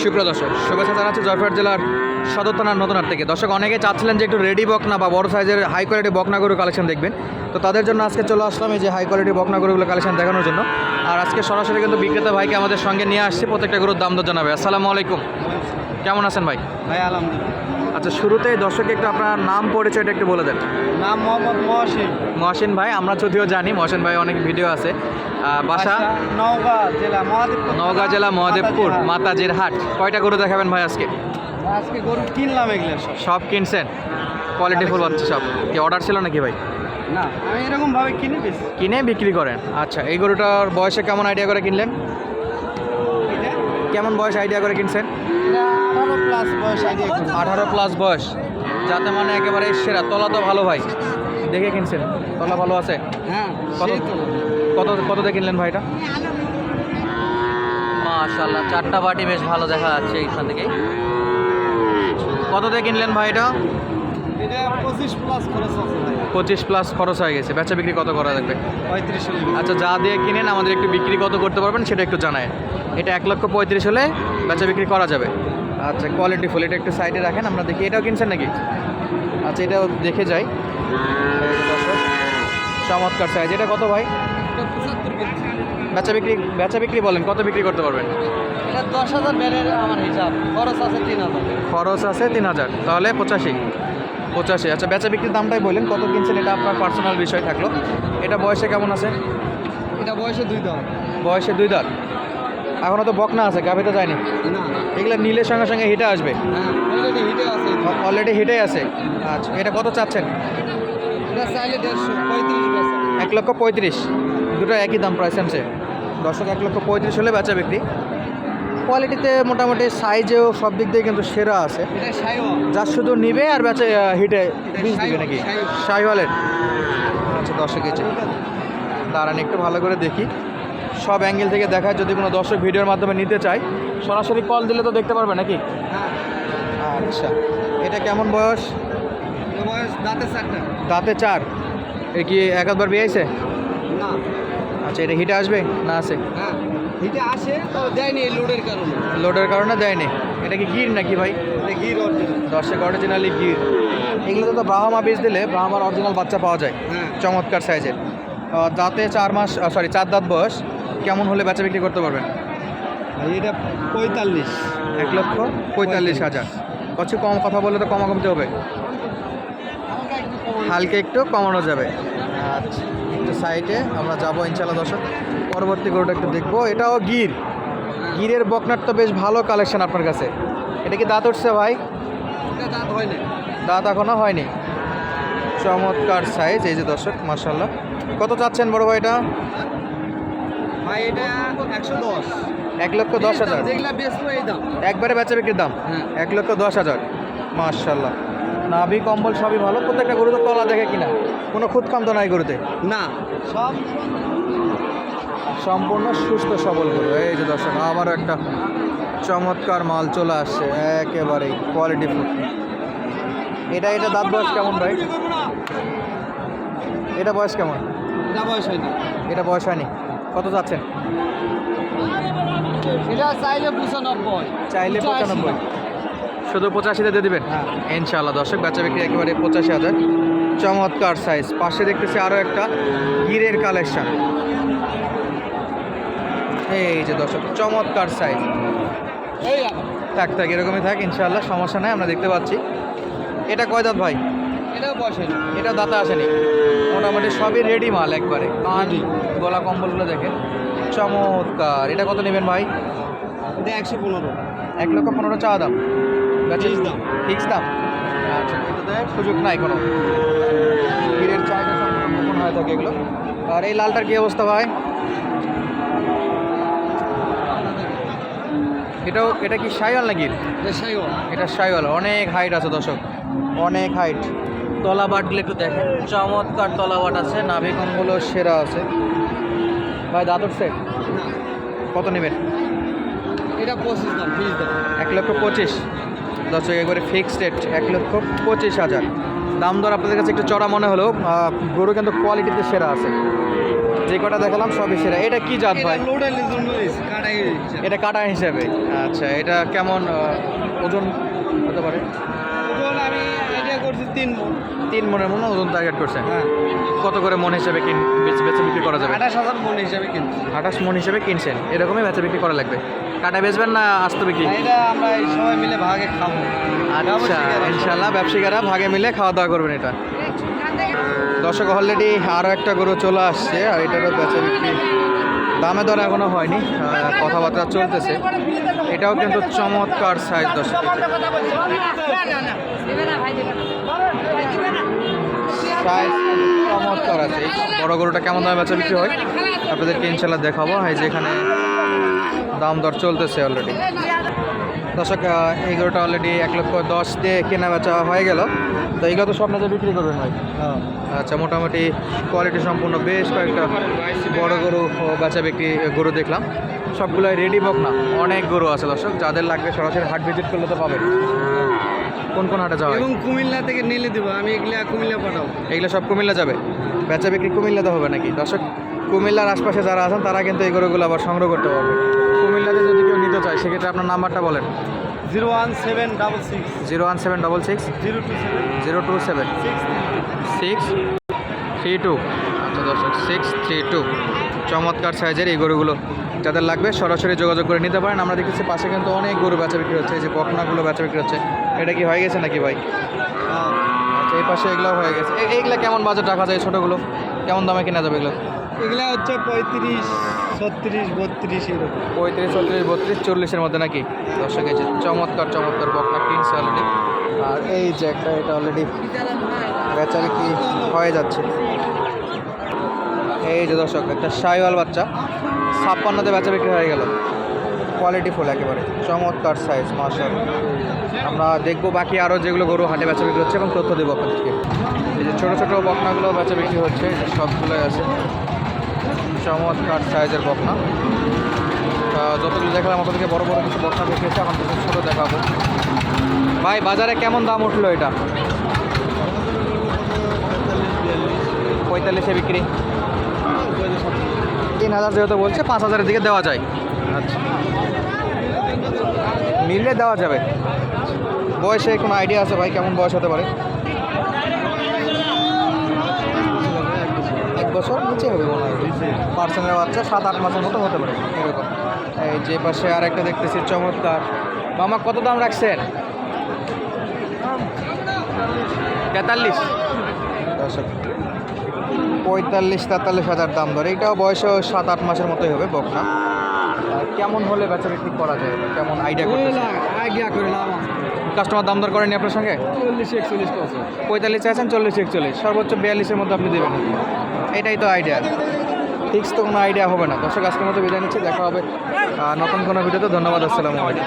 সুপ্রিয় দর্শক শুভেচ্ছা জানাচ্ছি জয়পুরহাট জেলার সদর থানার নতুনহাট থেকে। দর্শক অনেকে চাচ্ছিলেন যে একটু রেডি বকনা বা বড় সাইজের হাই কোয়ালিটি বকনা গরু কালেকশন দেখবেন। তো তাদের জন্য আজকে চলে আসলাম এই যে হাই কোয়ালিটি বকনা গরুগুলো কালেকশন দেখানোর জন্য। আর আজকে সরাসরি কিন্তু বিক্রেতা ভাইকে আমাদের সঙ্গে নিয়ে আসছি প্রত্যেকটা গরুর দাম দর জানাবে। আসসালামু আলাইকুম। কেমন আছেন ভাই? ভাই আলহামদুলিল্লাহ। আচ্ছা শুরুতেই দর্শককে একটু আপনার নাম পরিচয়টা একটু বলে দেন। নাম মোহাম্মদ মহসিন। মহসিন ভাই আমরা যদিও জানি মহসিন ভাই অনেক ভিডিও আছে। বাসা? নওগাঁ জেলা মহাদেবপুর। নওগাঁ জেলা মহাদেবপুর মাতাজির হাট। কয়টা গরু দেখাবেন ভাই আজকে? আজকে গরু কিনলাম এগুলো সব। সব কিনছেন? কোয়ালিটি ফুল হচ্ছে সব। কি অর্ডার ছিল নাকি ভাই? না আমি এরকম ভাবে কিনি বেশি। কিনে বিক্রি করেন? আচ্ছা এই গরুটার বয়সে কেমন আইডিয়া করে কিনলেন? কেমন বয়স আইডিয়া করে কিনছেন? আঠারো প্লাস বয়স আইডিয়া আঠারো প্লাস বয়স। যাতে মানে একেবারে সেরা। তলা তো ভালো ভাই। দেখে কিনছেন? তলা ভালো আছে? হ্যাঁ কত। কত কত দিয়ে কিনলেন ভাইটা? মাশাল্লাহ চারটা বাটি বেশ ভালো দেখা যাচ্ছে এইখান থেকে। কত দিয়ে কিনলেন ভাই এটা এটা পঁচিশ প্লাস খরচ পঁচিশ প্লাস খরচ হয়ে গেছে। বেচা বিক্রি কত করা লাগবে? পঁয়ত্রিশ আচ্ছা যা দিয়ে কিনেন আমাদের একটু বিক্রি কত করতে পারবেন সেটা একটু জানায়। এটা এক লক্ষ পঁয়ত্রিশ হলে বেচা বিক্রি করা যাবে। আচ্ছা কোয়ালিটি ফুল এটা একটু সাইডে রাখেন আমরা দেখি। এটাও কিনছেন নাকি? আচ্ছা এটাও দেখে যাই। চমৎকার সাইজ এটা কত ভাই? বেচা বিক্রি বেচা বিক্রি বলেন কত বিক্রি করতে পারবেন? এটা দশ হাজার ব্যানের আমার হিসাব। খরচ আছে তিন হাজার। খরচ আছে তিন হাজার তাহলে পঁচাশি পঁচাশি। আচ্ছা বেচা বিক্রির দামটাই বললেন কত কিনছেন এটা আপনার পার্সোনাল বিষয় থাকল। এটা বয়সে কেমন আছে? এটা বয়সে দুই দাম বয়সে দুই দাঁত এখনও তো বকনা আছে গাভিতে যায়নি? না। এগুলো নীলের সঙ্গে সঙ্গে হিটে আসবে? হ্যাঁ অলরেডি হিটে আছে। অলরেডি হিটেই আছে? আচ্ছা এটা কত চাচ্ছেন? এক লক্ষ পঁয়ত্রিশ। দুটো একই দাম প্রাইস আনছে। দর্শক এক লক্ষ পঁয়ত্রিশ হলে বেচা বিক্রি। কোয়ালিটিতে মোটামুটি সাইজেও সব দিক দিয়ে কিন্তু সেরা আছে। যা শুধু নিবে আর বেচে হিটে বীজ দিবে নাকি? শাহিওয়াল। শাহিওয়ালের আচ্ছা দর্শক এসে দাঁড়ান একটু ভালো করে দেখি। সব অ্যাঙ্গেল থেকে দেখায় যদি কোনো দর্শক ভিডিওর মাধ্যমে নিতে চায়। সরাসরি কল দিলে তো দেখতে পারবে নাকি? হ্যাঁ। আচ্ছা এটা কেমন বয়স? বয়স দাঁতে চারটা। দাঁতে চার। এ কি একবার বিয়ে আইছে না। আচ্ছা এটা হিটে আসবে না আছে? হ্যাঁ হিটে আসে তো দেয়নি লোডের কারণে। লোডের কারণে দেয়নি। এটা কি গির নাকি ভাই? এটা গির অরিজিনাল দর্শক অরিজিনালি গির। এগুলোতে তো ব্রাহ্মা বীজ দিলে ব্রাহ্মার অরিজিনাল বাচ্চা পাওয়া যায়। হ্যাঁ। চমৎকার সাইজের দাঁতে চার মাস সরি চার দাঁত বয়স। কেমন হলে বেচা বিক্রি করতে পারবেন? এটা পঁয়তাল্লিশ। এক লক্ষ পঁয়তাল্লিশ হাজার। কিছু কম কথা বললে তো কমা কমতে হবে হালকা একটু কমানো যাবে। আচ্ছা। একটু সাইডে আমরা যাব ইনশাল্লাহ দর্শক। পরবর্তী গরুটা একটু দেখব। এটাও গির। গিরের বকনার তো বেশ ভালো কালেকশন আপনার কাছে। এটা কি দাঁত উঠছে ভাই? দাঁত হয় না দাঁত এখনও হয়নি। চমৎকার সাইজ এই যে দর্শক মার্শাল্লাহ কত চাচ্ছেন বড় ভাই এটা? ভাই এটা একশো দশ। এক লক্ষ দশ হাজার। একবারে বেচা বিক্রির দাম? হ্যাঁ। এক লক্ষ দশ হাজার। মার্শাল্লাহ নাভি কম্বল সবই ভালো। প্রত্যেকটা গরু তো তলা দেখে কিনা? কোনো খুদখাম তো নাই গরুতে? না। সব সম্পূর্ণ সুস্থ সবল গরু। এই যে দর্শক আবারও একটা চমৎকার মাল চলে আসছে। একেবারেই কোয়ালিটি এটা এটা দাঁত বয়স কেমন ভাই? এটা বয়স কেমন? এটা বয়স হয়নি। এটা বয়স হয়নি। কত যাচ্ছেন? এটা চাইলে পঁচানব্বই। চাইলে পঁচানব্বই। শুধু পঁচাশিতে দিয়ে দেবেন? হ্যাঁ। ইনশাআল্লাহ দর্শক বেচা বিক্রি একেবারে পঁচাশি হাজার। চমৎকার সাইজ পাশে দেখতেছি আরও একটা গিরের কালেকশন এই যে দর্শক চমৎকার সাইজ থাক থাক এরকমই থাক ইনশাআল্লাহ সমস্যা নাই আমরা দেখতে পাচ্ছি। এটা কয় দাঁত ভাই? এটা হয়নি এটা দাঁতা আসেনি। মোটামুটি সবই রেডি মাল একবারে। কান গলা কম্বলগুলো দেখেন। চমৎকার। এটা কত নেবেন ভাই? এটা একশো পনেরো। এক লক্ষ পনেরো চাওয়া দাম। দাম। ফিক্স দাম। আচ্ছা এটাতে সুযোগ নাই কোনো। গিরের চাহিদা সম্পূর্ণ গোপন হয়ে থাকে এগুলো? আর এই লালটার কি অবস্থা ভাই? এটাও এটা কি সাইওয়াল না গির এটা সাইও সাইওয়াল অনেক হাইট আছে দর্শক। অনেক হাইট তলা বাটগুলো একটু দেখেন। চমৎকার তলা বাট আছে নাভি কম্বলও সেরা আছে। ভাই উঠছে না। কত নেবেন? এটা পঁচিশ দাম বিশ দাম। এক লক্ষ পঁচিশ। দর্শক একবারে ফিক্সড রেট এক লক্ষ পঁচিশ হাজার। দাম দর আপনাদের কাছে একটু চড়া মনে হলেও আহ, গরু কিন্তু কোয়ালিটিতে সেরা আছে। যে কটা দেখালাম সবই সেরা। এটা কি জাত ভাই? এটা কাটা হিসাবে। আচ্ছা এটা কেমন ওজন হতে পারে? আমি এটা করছি তিন মন। তিন মনের মনে ওজন টার্গেট করছেন। হ্যাঁ। কত করে মন হিসেবে কিন বেচে বিক্রি করা যাবে আঠাশ হাজার মন হিসাবে কিনছি আঠাশ মন হিসেবে কিনছেন এরকমই বেচা বিক্রি করা লাগবে কাটা বেচবেন না আসতে বিক্রি এটা আমরা সবাই মিলে ভাগে খাব আচ্ছা ইনশাল্লাহ ব্যবসায়ীরা ভাগে মিলে খাওয়া দাওয়া করবেন এটা দর্শক অলরেডি আরও একটা গরু চলে আসছে আর এটারও বেচা বিক্রি দামে দর এখনও হয়নি কথাবার্তা চলতেছে এটাও কিন্তু চমৎকার সাইজ দর্শক সাইজ চমৎকার আছে। বড় গরুটা কেমন দামে বেচা বিক্রি হয়? আপনাদেরকে ইনশাল্লাহ দেখাবো। এই যে এখানে দাম দর চলতেছে অলরেডি দর্শক এই গরুটা অলরেডি এক লক্ষ দশ দিয়ে কেনা বেচা হয়ে গেল। তো এইগুলো তো স্বপ্নে বিক্রি করবেন ভাই? আচ্ছা মোটামুটি কোয়ালিটি সম্পূর্ণ বেশ কয়েকটা বড় গরু বেচা বিক্রি গরু দেখলাম। সবগুলো রেডি বক না অনেক গরু আছে দর্শক যাদের লাগবে সরাসরি হাট ভিজিট করলে তো পাবেন। কোন কোন হাটে যাওয়া এবং কুমিল্লা থেকে নিলে দেবো আমি এগুলা কুমিল্লা পাঠাবো। এগুলো সব কুমিল্লা যাবে? বেচা বিক্রি কুমিল্লাতে হবে নাকি? দর্শক কুমিল্লার আশপাশে যারা আছেন তারা কিন্তু এই গরুগুলো আবার সংগ্রহ করতে পারবে। কুমিল্লাতে যদি কেউ নিতে চায় সেক্ষেত্রে আপনার নাম্বারটা বলেন। Zero one seven double six. Zero one seven double six. Zero two seven. Zero two seven. Six three two. আচ্ছা দর্শক সিক্স থ্রি টু। চমৎকার সাইজের এই গরুগুলো। যাদের লাগবে সরাসরি যোগাযোগ করে নিতে পারেন। আমরা দেখেছি পাশে কিন্তু অনেক গরু বেচা বিক্রি হচ্ছে। এই যে বকনাগুলো বেচা বিক্রি হচ্ছে। এটা কি হয়ে গেছে নাকি ভাই? আচ্ছা এই পাশে এগুলো হয়ে গেছে। এইগুলা কেমন বাজার রাখা যায় ছোটোগুলো? কেমন দামে কেনা যাবে এগুলো? এগুলা হচ্ছে পঁয়ত্রিশ ছত্রিশ বত্রিশ এরকম। পঁয়ত্রিশ ছত্রিশ বত্রিশ চল্লিশের মধ্যে নাকি? দর্শক এই যে চমৎকার চমৎকার বকনা কিনছে অলরেডি আর এই যে একটা এটা অলরেডি বেচা বিক্রি হয়ে যাচ্ছে। এই যে দর্শক, একটা সাইওয়াল বাচ্চা, ছাপ্পান্নতে বেচা বিক্রি হয়ে গেল। কোয়ালিটি ফুল একেবারে, চমৎকার সাইজ মার্শাল আমরা দেখব বাকি আরও যেগুলো গরু হাটে বেচা বিক্রি হচ্ছে এবং তথ্য দেবো আপনাদেরকে। এই যে ছোটো ছোটো বকনাগুলো বেচা বিক্রি হচ্ছে সবগুলোই আছে। চমৎকার সাইজের বকনা। যতগুলো দেখলাম, আপনাদেরকে বড় বড় কিছু বকনা দেখিয়েছে, এখন কিছু ছোটো দেখাবো। ভাই, বাজারে কেমন দাম উঠল এটা? পঁয়তাল্লিশে বিক্রি। তিন হাজার যেহেতু বলছে পাঁচ হাজারের দিকে দেওয়া যায়। আচ্ছা। মিললে দেওয়া যাবে। বয়সে কোনো আইডিয়া আছে ভাই? কেমন বয়স হতে পারে? এক বছর নিচে হবে মনে হয়। পার্সেন্টের বাচ্চা সাত আট মাসের মতো হতে পারে। এরকম। এই যে পাশে আর একটা দেখতেছি চমৎকার। মামা কত দাম রাখছেন? তেতাল্লিশ। দর্শক পঁয়তাল্লিশ তেতাল্লিশ হাজার দাম ধরে এটাও বয়স সাত আট মাসের মতোই হবে বকনা। কেমন হলে বেচা বিক্রি করা যায়? কেমন আইডিয়া করতে আইডিয়া করে লাভ কাস্টমার দাম দর করেনি আপনার সঙ্গে? চল্লিশ একচল্লিশ পঁয়তাল্লিশ আছেন চল্লিশ একচল্লিশ। সর্বোচ্চ বিয়াল্লিশের মধ্যে আপনি দেবেন। এটাই তো আইডিয়া ফিক্স তো কোনো আইডিয়া হবে না। দর্শক আজকের মতো বিদায় নিচ্ছে। দেখা হবে নতুন কোনো ভিডিওতে। ধন্যবাদ আসসালামু আলাইকুম।